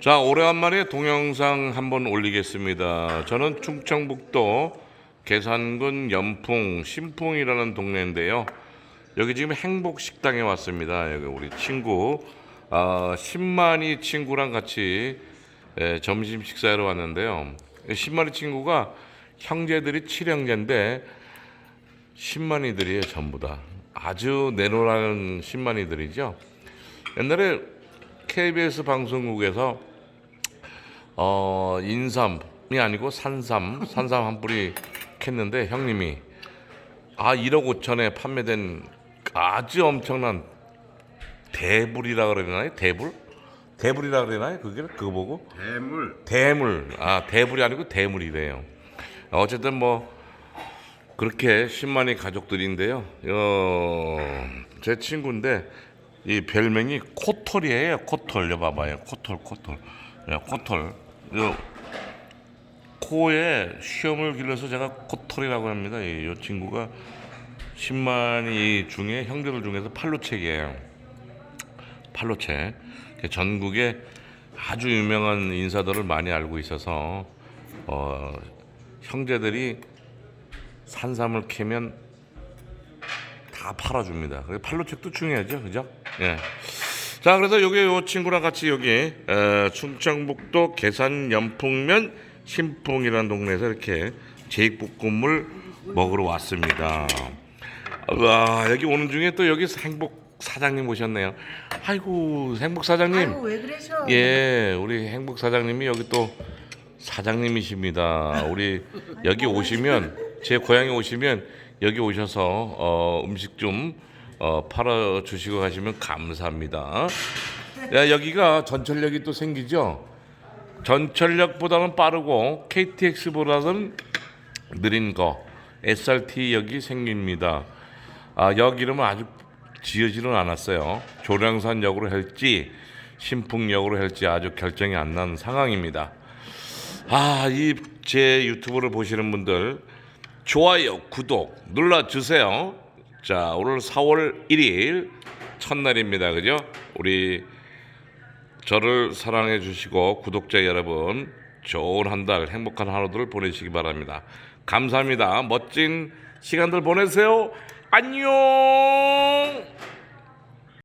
자, 오래간만에 동영상 한번 올리겠습니다. 저는 충청북도 계산군 연풍 신풍이라는 동네인데요. 여기 지금 행복식당에 왔습니다. 여기 우리 친구 아, 10만이 친구랑 같이 예, 점심 식사하러 왔는데요. 10만이 친구가 형제들이 7형제인데 10만이들이에요 전부 다. 아주 내노라는 10만이들이죠. 옛날에 KBS 방송국에서 어 인삼이 아니고 산삼 산삼 한 뿌리 캤는데 형님이 아 1억 5천에 판매된 아주 엄청난 대불이라 그러나요? 대불? 대불이라 그러나요? 그게 그거 보고 대물 대물 아 대불이 아니고 대물이래요. 어쨌든 뭐 그렇게 10만의 가족들인데요. 어, 제 친구인데 이 별명이 코털이에요. 코털. 여 봐봐요. 코털 코털. 야, 코털. 요 코에 시험을 길러서 제가 코털이라고 합니다. 이, 이 친구가 10만 이 중에 형제들 중에서 팔로책이에요. 팔로책. 전국에 아주 유명한 인사들을 많이 알고 있어서 어, 형제들이 산삼을 캐면 다 팔아줍니다. 팔로책도 중요하죠, 그죠? 예. 자, 그래서 여기 요 친구랑 같이 여기 에, 충청북도 계산 연풍면 신풍이라는 동네에서 이렇게 제육볶음을 먹으러 왔습니다. 와, 여기 오는 중에 또 여기 행복 사장님 오셨네요. 아이고, 행복 사장님. 아유 왜 그러셔? 예, 우리 행복 사장님이 여기 또 사장님이십니다. 우리 여기 오시면 제 고향에 오시면 여기 오셔서 어, 음식 좀 어, 팔아 주시고 가시면 감사합니다. 야, 여기가 전철역이 또 생기죠. 전철역보다는 빠르고 KTX보다는 느린 거 SRT역이 생깁니다. 아, 역 이름은 아직 지어지는 않았어요. 조량산역으로 할지 신풍역으로 할지 아주 결정이 안 난 상황입니다. 아, 이 제 유튜브를 보시는 분들 좋아요, 구독 눌러 주세요. 자, 오늘 4월 1일 첫날입니다. 그죠? 우리 저를 사랑해 주시고 구독자 여러분 좋은 한 달 행복한 하루들 보내시기 바랍니다. 감사합니다. 멋진 시간들 보내세요. 안녕.